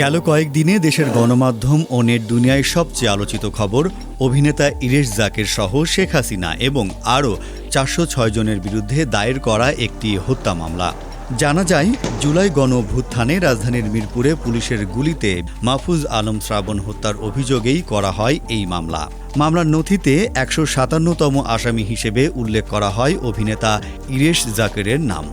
গেল কয়েকদিনে দেশের গণমাধ্যম ও নেট দুনিয়ায় সবচেয়ে আলোচিত খবর, অভিনেতা ইরেশ জাকের সহ শেখ হাসিনা এবং আরও চারশো ছয় জনের বিরুদ্ধে দায়ের করা একটি হত্যা মামলা। জানা যায়, জুলাই গণ অভ্যুত্থানে রাজধানীর মিরপুরে পুলিশের গুলিতে মাহফুজ আলম শ্রাবণ হত্যার অভিযোগেই করা হয় এই মামলা। মামলার নথিতে একশো সাতান্নতম আসামি হিসেবে উল্লেখ করা হয় অভিনেতা ইরেশ জাকেরের নাম।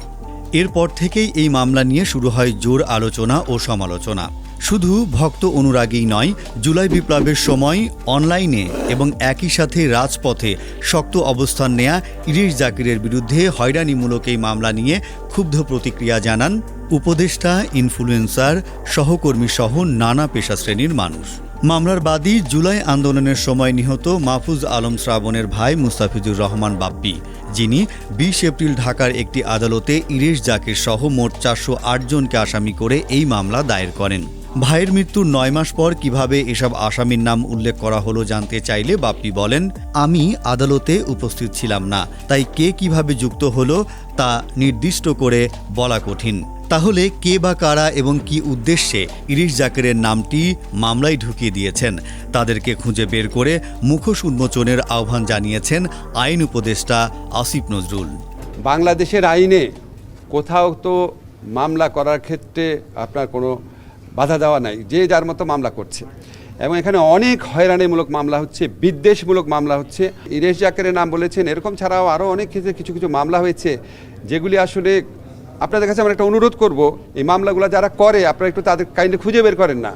এরপর থেকেই এই মামলা নিয়ে শুরু হয় জোর আলোচনা ও সমালোচনা। শুধু ভক্ত অনুরাগীই নয়, জুলাই বিপ্লবের সময় অনলাইনে এবং একই সাথে রাজপথে শক্ত অবস্থান নেয়া ইরিশ জাকিরের বিরুদ্ধে হয়রানিমূলক এই মামলা নিয়ে ক্ষুব্ধ প্রতিক্রিয়া জানান উপদেষ্টা, ইনফ্লুয়েন্সার, সহকর্মী সহ নানা পেশা শ্রেণির মানুষ। মামলার বাদী জুলাই আন্দোলনের সময় নিহত মাহফুজ আলম শ্রাবণের ভাই মুস্তাফিজুর রহমান বাপ্পি, যিনি বিশ এপ্রিল ঢাকার একটি আদালতে ইরেশ জাকির সহ মোট চারশো জনকে আসামি করে এই মামলা দায়ের করেন। ভাইয়ের মৃত্যুর নয় মাস পর কীভাবে এসব আসামির নাম উল্লেখ করা হলো জানতে চাইলে বাপ্পি বলেন, আমি আদালতে উপস্থিত ছিলাম না, তাই কে কীভাবে যুক্ত হলো তা নির্দিষ্ট করে বলা কঠিন। তাহলে কে বা কারা এবং কি উদ্দেশ্যে ইরিশ জাকেরের নামটি মামলায় ঢুকিয়ে দিয়েছেন? তাদেরকে খুঁজে বের করে মুখোশ উন্মোচনের আহ্বান জানিয়েছেন আইন উপদেষ্টা আসিফ নজরুল। বাংলাদেশের আইনে কোথাও তো মামলা করার ক্ষেত্রে আপনার কোনো বাধা দেওয়া নাই, যে যার মতো মামলা করছে। এবং এখানে অনেক হয়রানিমূলক মামলা হচ্ছে, বিদ্বেষমূলক মামলা হচ্ছে। ইরেশ জাকেরের নাম বলেছেন, এরকম ছাড়াও আরও অনেক ক্ষেত্রে কিছু কিছু মামলা হয়েছে, যেগুলি আসলে আপনাদের কাছে আমরা একটা অনুরোধ করব, এই মামলাগুলো যারা করে, আপনারা একটু তাদের কাইন্ডলি খুঁজে বের করেন না।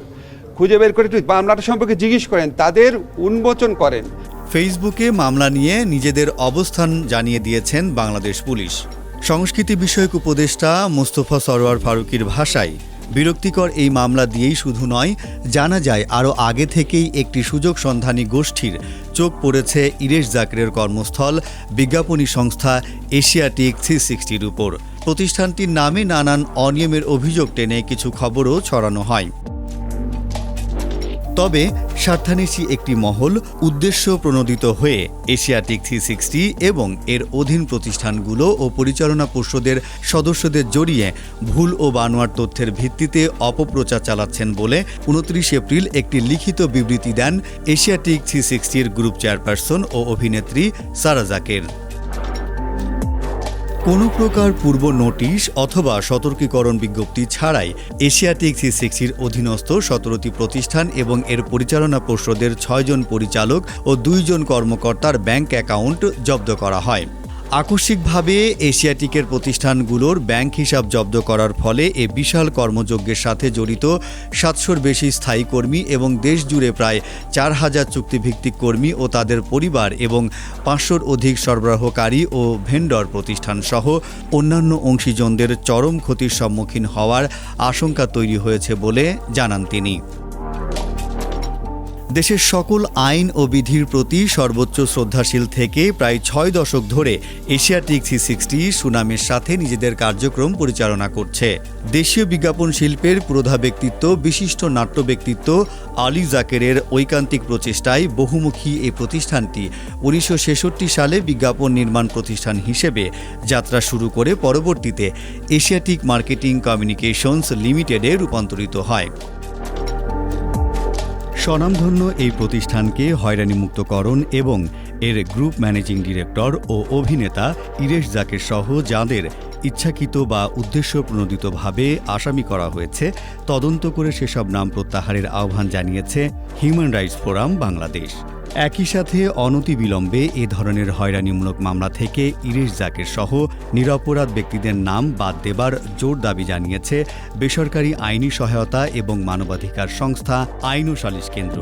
খুঁজে বের করে একটু মামলাটা সম্পর্কে জিজ্ঞেস করেন, তাদের উন্মোচন করেন। ফেসবুকে মামলা নিয়ে নিজেদের অবস্থান জানিয়ে দিয়েছেন বাংলাদেশ পুলিশ। সংস্কৃতি বিষয়ক উপদেষ্টা মোস্তফা সরোয়ার ফারুকির ভাষায় বিরক্তিকর এই মামলা দিয়েই শুধু নয়, জানা যায় আরও আগে থেকেই একটি সুযোগ সন্ধানী গোষ্ঠীর চোখ পড়েছে ইরেশ জাকরের কর্মস্থল বিজ্ঞাপনী সংস্থা এশিয়াটিক থ্রি সিক্সটির উপর। প্রতিষ্ঠানটির নামে নানান অনিয়মের অভিযোগ টেনে কিছু খবরও ছড়ানো হয়। তবে স্বার্থান্বেষী একটি মহল উদ্দেশ্য প্রণোদিত হয়ে এশিয়াটিক থ্রি সিক্সটি এবং এর অধীন প্রতিষ্ঠানগুলো ও পরিচালনা পর্ষদের সদস্যদের জড়িয়ে ভুল ও বানোয়ার তথ্যের ভিত্তিতে অপপ্রচার চালাচ্ছেন বলে উনত্রিশ এপ্রিল একটি লিখিত বিবৃতি দেন এশিয়াটিক থ্রি সিক্সটির গ্রুপ চেয়ারপারসন ও অভিনেত্রী সারা জাকের কোনো প্রকার পূর্ব নোটিশ অথবা সতর্কীকরণ বিজ্ঞপ্তি ছাড়াই এশিয়াটিক সি সিক্সির অধীনস্থ সতেরোটি প্রতিষ্ঠান এবং এর পরিচালনা পর্ষদের ছয়জন পরিচালক ও দুইজন কর্মকর্তার ব্যাংক অ্যাকাউন্ট জব্দ করা হয়। আকস্মিকভাবে এশিয়াটিকের প্রতিষ্ঠানগুলোর ব্যাংক হিসাব জব্দ করার ফলে এ বিশাল কর্মযজ্ঞের সাথে জড়িত সাতশোর বেশি স্থায়ী কর্মী এবং দেশ জুড়ে প্রায় চার হাজার চুক্তিভিত্তিক কর্মী ও তাদের পরিবার এবং পাঁচশোর অধিক সরবরাহকারী ও ভেন্ডর প্রতিষ্ঠান সহ অন্যান্য অংশীজনদের চরম ক্ষতির সম্মুখীন হওয়ার আশঙ্কা তৈরি হয়েছে বলে জানান তিনি। দেশের সকল আইন ও বিধির প্রতি সর্বোচ্চ শ্রদ্ধাশীল থেকে প্রায় ছয় দশক ধরে এশিয়াটিক থ্রি সিক্সটি সুনামের সাথে নিজেদের কার্যক্রম পরিচালনা করছে। দেশীয় বিজ্ঞাপন শিল্পের পুরোধা ব্যক্তিত্ব, বিশিষ্ট নাট্য ব্যক্তিত্ব আলী জাকেরের ঐকান্তিক প্রচেষ্টায় বহুমুখী এই প্রতিষ্ঠানটি উনিশশো ছেষট্টি সালে বিজ্ঞাপন নির্মাণ প্রতিষ্ঠান হিসেবে যাত্রা শুরু করে পরবর্তীতে এশিয়াটিক মার্কেটিং কমিউনিকেশনস লিমিটেডে রূপান্তরিত হয়। স্বনামধন্য এই প্রতিষ্ঠানকে হয়রানিমুক্তকরণ এবং এর গ্রুপ ম্যানেজিং ডিরেক্টর ও অভিনেতা ইরেশ জাকের সহ যাঁদের ইচ্ছাকৃত বা উদ্দেশ্য প্রণোদিতভাবে আসামি করা হয়েছে, তদন্ত করে সেসব নাম প্রত্যাহারের আহ্বান জানিয়েছে হিউম্যান রাইটস ফোরাম বাংলাদেশ। একই সাথে অনতিবিলম্বে এ ধরনের হয়রানিমূলক মামলা থেকে ইরিশ জাকের সহ নিরপরাধ ব্যক্তিদের নাম বাদ দেবার জোর দাবি জানিয়েছে বেসরকারি আইনি সহায়তা এবং মানবাধিকার সংস্থা আইন ও সালিশ কেন্দ্র।